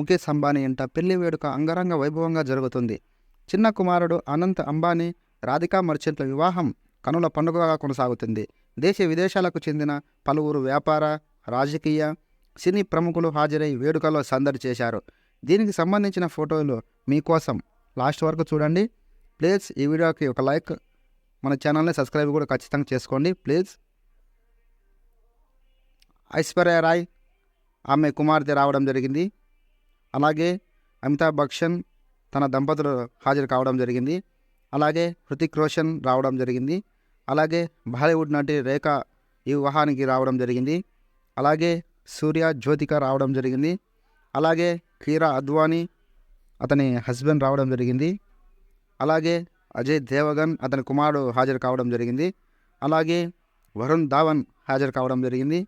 ముఖేష్ అంబానీ ఇంట పెళ్ళి వేడుక అంగరంగ వైభవంగా జరుగుతుంది. చిన్న కుమారుడు అనంత్ అంబానీ రాధికా మర్చెంట్ల వివాహం కనుల పండుగగా కొనసాగుతుంది. దేశ విదేశాలకు చెందిన పలువురు వ్యాపార రాజకీయ సినీ ప్రముఖులు హాజరై వేడుకలో సందడి చేశారు. దీనికి సంబంధించిన ఫోటోలు మీకోసం. లాస్ట్ వరకు చూడండి. ప్లీజ్ ఈ వీడియోకి ఒక లైక్ మన ఛానల్ని సబ్స్క్రైబ్ కూడా ఖచ్చితంగా చేసుకోండి. ప్లీజ్. ఐశ్వర్య రాయ్ ఆమె కుమార్తె రావడం జరిగింది. అలాగే అమితాబ్ బచ్చన్ తన దంపతులు హాజరు కావడం జరిగింది. అలాగే హృతిక్ రోషన్ రావడం జరిగింది. అలాగే బాలీవుడ్ నటి రేఖ ఈ వివాహానికి రావడం జరిగింది. అలాగే సూర్య జ్యోతిక రావడం జరిగింది. అలాగే కీరా అద్వానీ అతని హస్బెండ్ రావడం జరిగింది. అలాగే అజయ్ దేవగన్ అతని కుమారుడు హాజరు కావడం జరిగింది. అలాగే వరుణ్ ధావన్ హాజరు కావడం జరిగింది.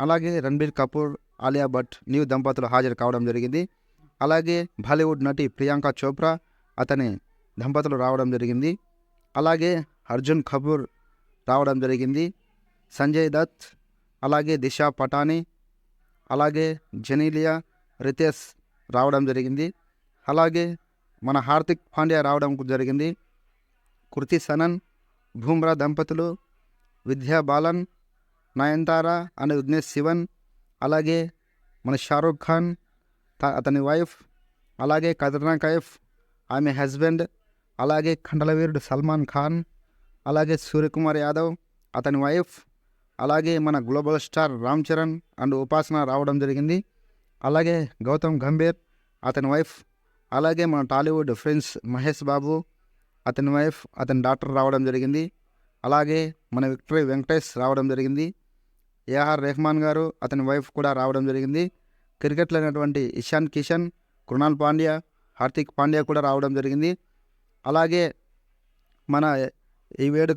అలాగే రణబీర్ కపూర్ ఆలియా భట్ న్యూ దంపతులు హాజరు కావడం జరిగింది. అలాగే బాలీవుడ్ నటి ప్రియాంక చోప్రా అతని దంపతులు రావడం జరిగింది. అలాగే అర్జున్ కపూర్ రావడం జరిగింది. సంజయ్ దత్ అలాగే దిశా పటాని అలాగే జెనీలియా రితేష్ రావడం జరిగింది. అలాగే మన హార్దిక్ పాండ్యా రావడం జరిగింది. కృతి సనన్ భూమ్రా దంపతులు విద్యా బాలన్ నయన్తార అండ్ విఘ్నేష్ శివన్ అలాగే మన షారుఖ్ ఖాన్ అతని వైఫ్ అలాగే కత్రినా కైఫ్ ఆమె హస్బెండ్ అలాగే కండలవీరుడు సల్మాన్ ఖాన్ అలాగే సూర్యకుమార్ యాదవ్ అతని వైఫ్ అలాగే మన global star Ram Charan and Upasana రావడం జరిగింది. అలాగే గౌతమ్ గంభీర్ అతని వైఫ్ అలాగే మన టాలీవుడ్ ఫ్రెండ్స్ మహేష్ బాబు అతని వైఫ్ అతని డాక్టర్ రావడం జరిగింది. అలాగే మన విక్టరీ వెంకటేష్ రావడం జరిగింది. ఏఆర్ రెహమాన్ గారు అతని వైఫ్ కూడా రావడం జరిగింది. క్రికెట్లో అయినటువంటి ఇషాన్ కిషన్ కృణాల్ పాండ్యా హార్దిక్ పాండ్యా కూడా రావడం జరిగింది. అలాగే మన ఈ వేడుక